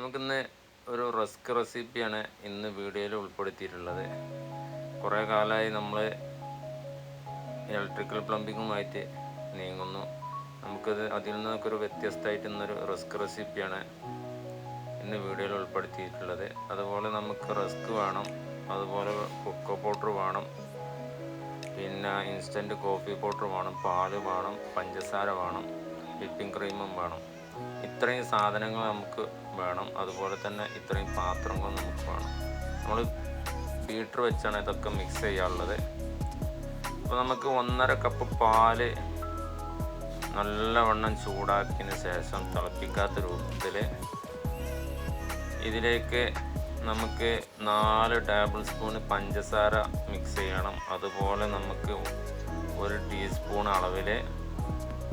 നമുക്കിന്ന് ഒരു റസ്ക് റെസിപ്പിയാണ് ഇന്ന് വീഡിയോയിൽ ഉൾപ്പെടുത്തിയിട്ടുള്ളത്. കുറേ കാലമായി നമ്മൾ ഇലക്ട്രിക്കൽ പ്ലംബിങ്ങുമായിട്ട് നീങ്ങുന്നു. നമുക്കത് അതിൽ നിന്നൊക്കെ ഒരു വ്യത്യസ്തമായിട്ട് ഇന്നൊരു റസ്ക് റെസിപ്പിയാണ് ഇന്ന് വീഡിയോയിൽ ഉൾപ്പെടുത്തിയിട്ടുള്ളത്. അതുപോലെ നമുക്ക് റസ്ക് വേണം അതുപോലെ കൊക്കോ പൗഡർ വേണം പിന്നെ ഇൻസ്റ്റന്റ് കോഫി പൗഡർ വേണം പാൽ വേണം പഞ്ചസാര വേണം വിപ്പിംഗ് ക്രീമും വേണം. ഇത്രയും സാധനങ്ങൾ നമുക്ക് വേണം. അതുപോലെ തന്നെ ഇത്രയും പാത്രങ്ങളും നമുക്ക് വേണം. നമ്മൾ ബീറ്റർ വെച്ചാണ് ഇതൊക്കെ മിക്സ് ചെയ്യാനുള്ളത്. അപ്പോൾ നമുക്ക് ഒന്നര കപ്പ് പാൽ നല്ലവണ്ണം ചൂടാക്കിയതിന് ശേഷം തിളപ്പിക്കാത്ത രൂപത്തിൽ ഇതിലേക്ക് നമുക്ക് നാല് ടേബിൾ സ്പൂൺ പഞ്ചസാര മിക്സ് ചെയ്യണം. അതുപോലെ നമുക്ക് ഒരു ടീസ്പൂൺ അളവിൽ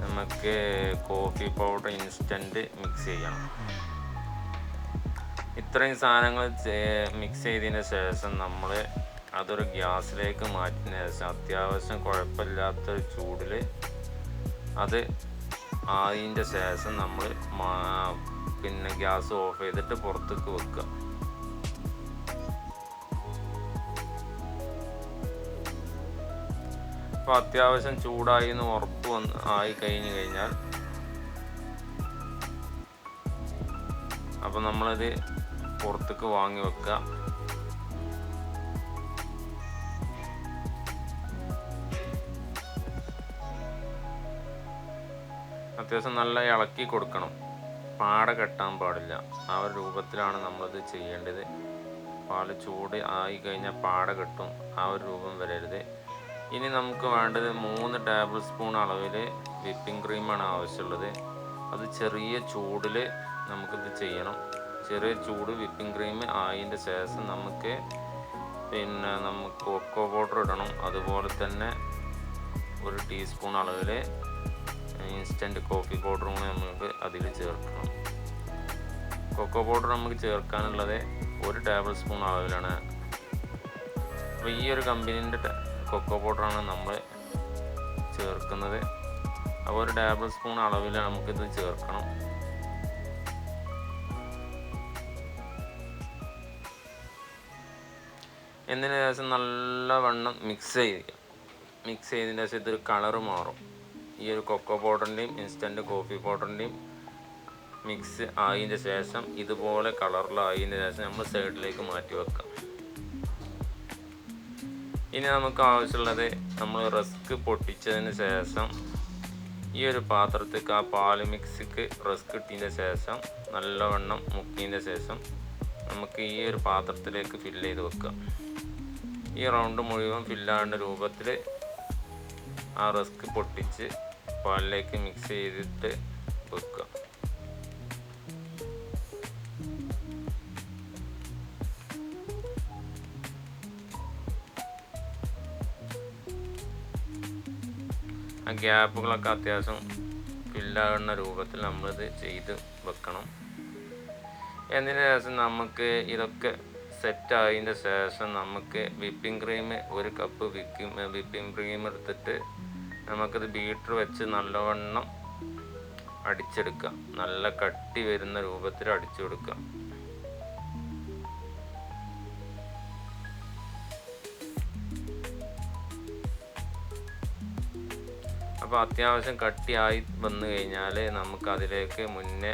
നമുക്ക് കോഫി പൗഡർ ഇൻസ്റ്റന്റ് മിക്സ് ചെയ്യണം. ഇത്രയും സാധനങ്ങൾ മിക്സ് ചെയ്തതിന് ശേഷം നമ്മൾ അതൊരു ഗ്യാസിലേക്ക് മാറ്റിയതിന് ശേഷം അത്യാവശ്യം കുഴപ്പമില്ലാത്തൊരു ചൂടിൽ അത് ആയതിന്റെ ശേഷം നമ്മൾ പിന്നെ ഗ്യാസ് ഓഫ് ചെയ്തിട്ട് പുറത്തേക്ക് വെക്കുക. അപ്പോൾ അത്യാവശ്യം ചൂടായി എന്ന് ഉറപ്പ് വന്ന് ആയി കഴിഞ്ഞു കഴിഞ്ഞാൽ അപ്പോൾ നമ്മളത് പുറത്തേക്ക് വാങ്ങി വെക്കുക അത്യാവശ്യം നല്ല ഇളക്കി കൊടുക്കണം. പാട കെട്ടാൻ പാടില്ല. ആ ഒരു രൂപത്തിലാണ് നമ്മളത് ചെയ്യേണ്ടത്. പാൽ ചൂട് ആയി കഴിഞ്ഞാൽ പാട കെട്ടും. ആ ഒരു രൂപം വരരുത്. ഇനി നമുക്ക് വേണ്ടത് മൂന്ന് ടേബിൾ സ്പൂൺ അളവിൽ വിപ്പിംഗ് ക്രീമാണ് ആവശ്യമുള്ളത്. അത് ചെറിയ ചൂടിൽ നമുക്കിത് ചെയ്യണം. ചെറിയ ചൂട് വിപ്പിംഗ് ക്രീം ആയതിന്റെ ശേഷം നമുക്ക് പിന്നെ നമുക്ക് കൊക്കോ പൗഡർ ഇടണം. അതുപോലെ തന്നെ ഒരു ടീസ്പൂൺ അളവിൽ ഇൻസ്റ്റന്റ് കോഫി പൗഡറും കൂടി നമുക്ക് അതിൽ ചേർക്കണം. കൊക്കോ പൗഡർ നമുക്ക് ചേർക്കാനുള്ളത് ഒരു ടേബിൾ സ്പൂൺ അളവിലാണ്. അപ്പോൾ ഈ ഒരു കമ്പനീന്റെ കൊക്കോ പൗഡറാണ് നമ്മൾ ചേർക്കുന്നത്. അപ്പോൾ ഒരു ടേബിൾ സ്പൂൺ അളവിൽ നമുക്കിത് ചേർക്കണം. എന്നതിന് ശേഷം നല്ലവണ്ണം മിക്സ് ചെയ്തിരിക്കാം മിക്സ് ചെയ്തതിന് ശേഷം ഇതൊരു കളറ് മാറും. ഈ ഒരു കൊക്കോ പൗഡറിന്റെയും ഇൻസ്റ്റന്റ് കോഫി പൗഡറിന്റെയും മിക്സ് ആയതിന്റെ ശേഷം ഇതുപോലെ കളറിലായതിന്റെ ശേഷം നമ്മൾ സൈഡിലേക്ക് മാറ്റി വെക്കാം. ഇനി നമുക്ക് ആവശ്യമുള്ളത് നമ്മൾ റസ്ക് പൊട്ടിച്ചതിന് ശേഷം ഈ ഒരു പാത്രത്തേക്ക് ആ പാൽ മിക്സിക്ക് റസ്ക് ഇട്ടതിന്റെ ശേഷം നല്ലവണ്ണം മുക്കിയതിന്റെ ശേഷം നമുക്ക് ഈ ഒരു പാത്രത്തിലേക്ക് ഫില്ല് ചെയ്ത് വെക്കാം. ഈ റൗണ്ട് മുഴുവൻ ഫില്ലാകേണ്ട രൂപത്തിൽ ആ റസ്ക് പൊട്ടിച്ച് പാലിലേക്ക് മിക്സ് ചെയ്തിട്ട് വെക്കുക. ആ ഗ്യാപ്പുകളൊക്കെ അത്യാവശ്യം ഫില്ലാകുന്ന രൂപത്തിൽ നമ്മളിത് ചെയ്ത് വെക്കണം. എന്നതിന് ശേഷം നമുക്ക് ഇതൊക്കെ സെറ്റ് ആയതിന്റെ ശേഷം നമുക്ക് വിപ്പിംഗ് ക്രീം ഒരു കപ്പ് വിക്കും വിപ്പിംഗ് ക്രീം എടുത്തിട്ട് നമുക്കത് ബീറ്റർ വെച്ച് നല്ലവണ്ണം അടിച്ചെടുക്കാം. നല്ല കട്ടി വരുന്ന രൂപത്തിൽ അടിച്ചു കൊടുക്കാം. അപ്പോൾ അത്യാവശ്യം കട്ടിയായി വന്നു കഴിഞ്ഞാൽ നമുക്ക് അതിലേക്ക് മുന്നേ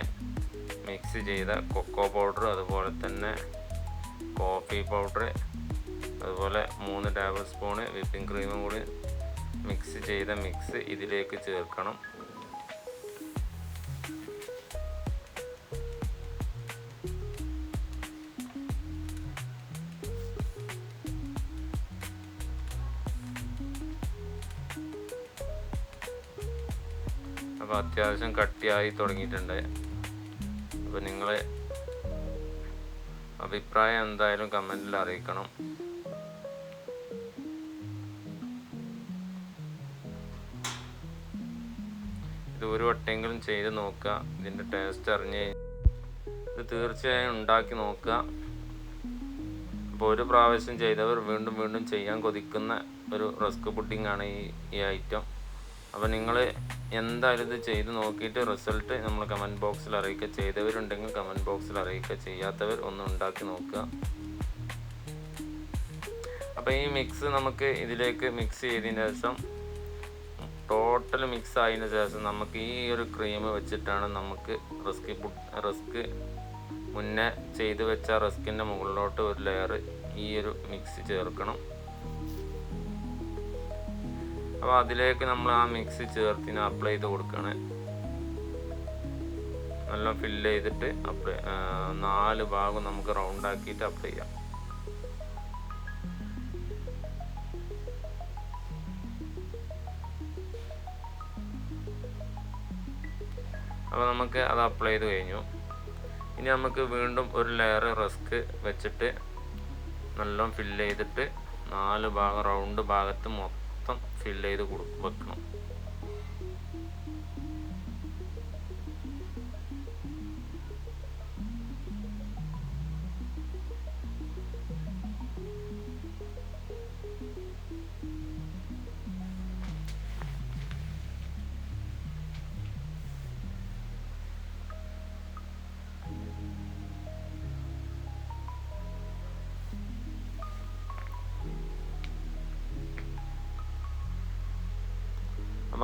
മിക്സ് ചെയ്ത കൊക്കോ പൗഡർ അതുപോലെ തന്നെ കോഫി പൗഡർ അതുപോലെ മൂന്ന് ടേബിൾ സ്പൂണ് വിപ്പിംഗ് ക്രീമും കൂടി മിക്സ് ചെയ്ത മിക്സ് ഇതിലേക്ക് ചേർക്കണം. അപ്പോൾ അത്യാവശ്യം കട്ടിയായി തുടങ്ങിയിട്ടുണ്ട്. അപ്പോൾ നിങ്ങൾ അഭിപ്രായം എന്തായാലും കമന്റിൽ അറിയിക്കണം. ഇത് ഒരു വട്ടെങ്കിലും ചെയ്ത് നോക്കുക. ഇതിന്റെ ടേസ്റ്റ് അറിഞ്ഞ് ഇത് തീർച്ചയായും ഉണ്ടാക്കി നോക്കുക. അപ്പോൾ ഒരു പ്രാവശ്യം ചെയ്തവർ വീണ്ടും വീണ്ടും ചെയ്യാൻ കൊതിക്കുന്ന ഒരു റസ്ക് പുഡിംഗ് ആണ് ഈ ഈ ഐറ്റം അപ്പോൾ നിങ്ങൾ എന്തായാലും ഇത് ചെയ്ത് നോക്കിയിട്ട് റിസൾട്ട് നമ്മൾ കമന്റ് ബോക്സിൽ അറിയിക്കുക. ചെയ്തവരുണ്ടെങ്കിൽ കമന്റ് ബോക്സിൽ അറിയിക്കുക. ചെയ്യാത്തവർ ഒന്ന് ഉണ്ടാക്കി നോക്കുക. അപ്പോൾ ഈ മിക്സ് നമുക്ക് ഇതിലേക്ക് മിക്സ് ചെയ്തതിന് ശേഷം ടോട്ടൽ മിക്സ് ആയതിനു ശേഷം നമുക്ക് ഈ ഒരു ക്രീം വെച്ചിട്ടാണ് നമുക്ക് റിസ്ക് റിസ്ക് മുന്നേ ചെയ്ത് വെച്ച റിസ്കിന്റെ മുകളിലോട്ട് ഒരു ലെയർ ഈ ഒരു മിക്സ് ചേർക്കണം. അപ്പോൾ അതിലേക്ക് നമ്മൾ ആ മിക്സ് ചേർത്തിന് അപ്ലൈ ചെയ്ത് കൊടുക്കുകയാണ് നല്ല ഫില്ല് ചെയ്തിട്ട് അപ്ലൈ നാല് ഭാഗം നമുക്ക് റൗണ്ട് ആക്കിയിട്ട് അപ്ലൈ ചെയ്യാം. അപ്പോൾ നമുക്ക് അത് അപ്ലൈ ചെയ്ത് കഴിഞ്ഞു. ഇനി നമുക്ക് വീണ്ടും ഒരു ലെയർ റിസ്ക് വെച്ചിട്ട് നല്ലോണം ഫില്ല് ചെയ്തിട്ട് നാല് ഭാഗം റൗണ്ട് ഭാഗത്ത് മൊത്തം ഫില്ല് ചെയ്ത് കൊടു വെക്കണം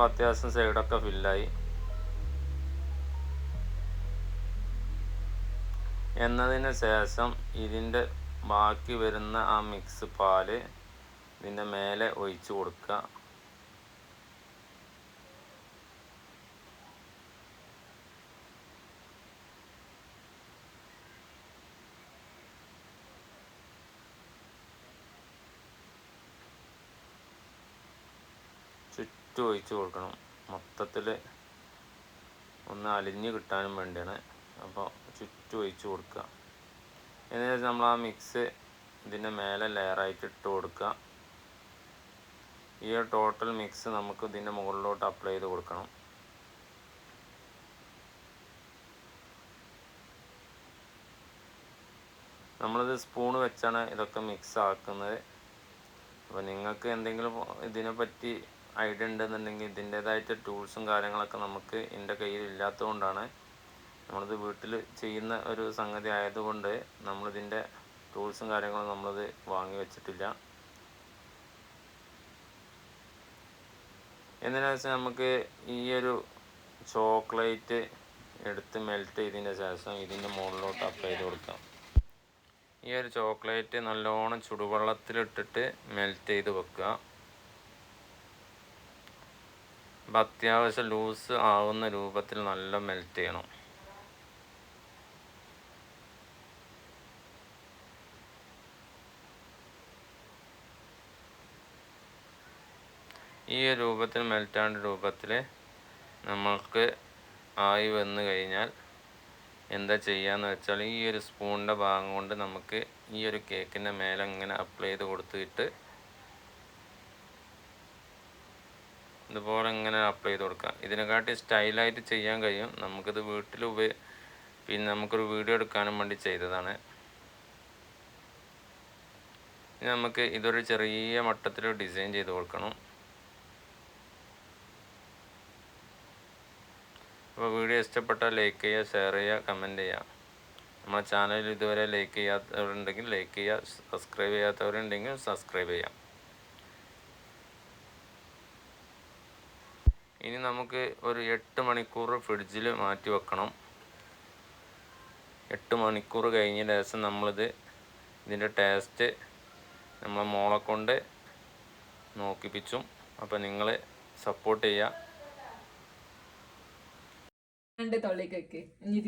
അപ്പോൾ അത്യാവശ്യം സൈഡൊക്കെ ഫില്ലായി. എന്നതിന് ശേഷം ഇതിന്റെ ബാക്കി വരുന്ന ആ മിക്സ് പാൽ ഇതിന്റെ മേലെ ഒഴിച്ച് കൊടുക്കുക. ചുറ്റും ഒഴിച്ച് കൊടുക്കണം. മൊത്തത്തിൽ ഒന്ന് അലിഞ്ഞ് കിട്ടാനും വേണ്ടിയാണ്. അപ്പോൾ ചുറ്റും ഒഴിച്ച് കൊടുക്കുക. എന്നിട്ട് നമ്മൾ ആ മിക്സ് ഇതിന്റെ മേലെ ലെയറായിട്ട് ഇട്ട് കൊടുക്കുക. ഈ ടോട്ടൽ മിക്സ് നമുക്ക് ഇതിന്റെ മുകളിലോട്ട് അപ്ലൈ ചെയ്ത് കൊടുക്കണം. നമ്മളിത് സ്പൂൺ വെച്ചാണ് ഇതൊക്കെ മിക്സ് ആക്കുന്നത്. അപ്പോൾ നിങ്ങൾക്ക് എന്തെങ്കിലും ഇതിനെ പറ്റി ഐഡിയ ഉണ്ടെന്നുണ്ടെങ്കിൽ ഇതിന്റേതായിട്ട് ടൂൾസും കാര്യങ്ങളൊക്കെ നമുക്ക് എന്റെ കയ്യിൽ ഇല്ലാത്തതുകൊണ്ടാണ് നമ്മളിത് വീട്ടിൽ ചെയ്യുന്ന ഒരു സംഗതി ആയതുകൊണ്ട് നമ്മളിതിന്റെ ടൂൾസും കാര്യങ്ങളും നമ്മളത് വാങ്ങി വെച്ചിട്ടില്ല. എന്തിനാ വെച്ചാൽ നമുക്ക് ഈ ഒരു ചോക്ലേറ്റ് എടുത്ത് മെൽറ്റ് ചെയ്തതിന് ശേഷം ഇതിന്റെ മുകളിലോട്ട് അപ്ലൈ ചെയ്ത് കൊടുക്കാം. ഈ ഒരു ചോക്ലേറ്റ് നല്ലോണം ചുടുവെള്ളത്തിലിട്ടിട്ട് മെൽറ്റ് ചെയ്ത് വെക്കുക. അപ്പം അത്യാവശ്യം ലൂസ് ആവുന്ന രൂപത്തിൽ നല്ല മെൽറ്റ് ചെയ്യണം. ഈ രൂപത്തിൽ മെൽറ്റാണ്ട് രൂപത്തിൽ നമ്മൾക്ക് ആയി വന്നു കഴിഞ്ഞാൽ എന്താ ചെയ്യാന്ന് വെച്ചാൽ ഈ ഒരു സ്പൂണിന്റെ ഭാഗം കൊണ്ട് നമുക്ക് ഈ ഒരു കേക്കിന്റെ മേലെ ഇങ്ങനെ അപ്ലൈ ചെയ്ത് കൊടുത്തിട്ട് ഇതുപോലെ ഇങ്ങനെ അപ്ലൈ ചെയ്ത് കൊടുക്കാം. ഇതിനെക്കാട്ടി സ്റ്റൈലായിട്ട് ചെയ്യാൻ കഴിയും. നമുക്കിത് വീട്ടിൽ ഉപയോഗ പിന്നെ നമുക്കൊരു വീഡിയോ എടുക്കാനും വേണ്ടി ചെയ്തതാണ്. ഇനി നമുക്ക് ഇതൊരു ചെറിയ മട്ടത്തിൽ ഡിസൈൻ ചെയ്ത് കൊടുക്കണം. അപ്പോൾ വീഡിയോ ഇഷ്ടപ്പെട്ടാൽ ലൈക്ക് ചെയ്യുക ഷെയർ ചെയ്യുക കമന്റ് ചെയ്യുക. നമ്മുടെ ചാനൽ ഇതുവരെ ലൈക്ക് ചെയ്യാത്തവരുണ്ടെങ്കിൽ ലൈക്ക് ചെയ്യുക സബ്സ്ക്രൈബ് ചെയ്യാത്തവരുണ്ടെങ്കിൽ സബ്സ്ക്രൈബ് ചെയ്യാം. ഇനി നമുക്ക് ഒരു എട്ട് മണിക്കൂർ ഫ്രിഡ്ജിൽ മാറ്റി വെക്കണം. എട്ട് മണിക്കൂർ കഴിഞ്ഞ ശേഷം നമ്മളിത് ഇതിന്റെ ടേസ്റ്റ് നമ്മളെ മോളെ കൊണ്ട് നോക്കിപ്പിച്ചും. അപ്പോൾ നിങ്ങൾ സപ്പോർട്ട് ചെയ്യുക രണ്ട് ഇനി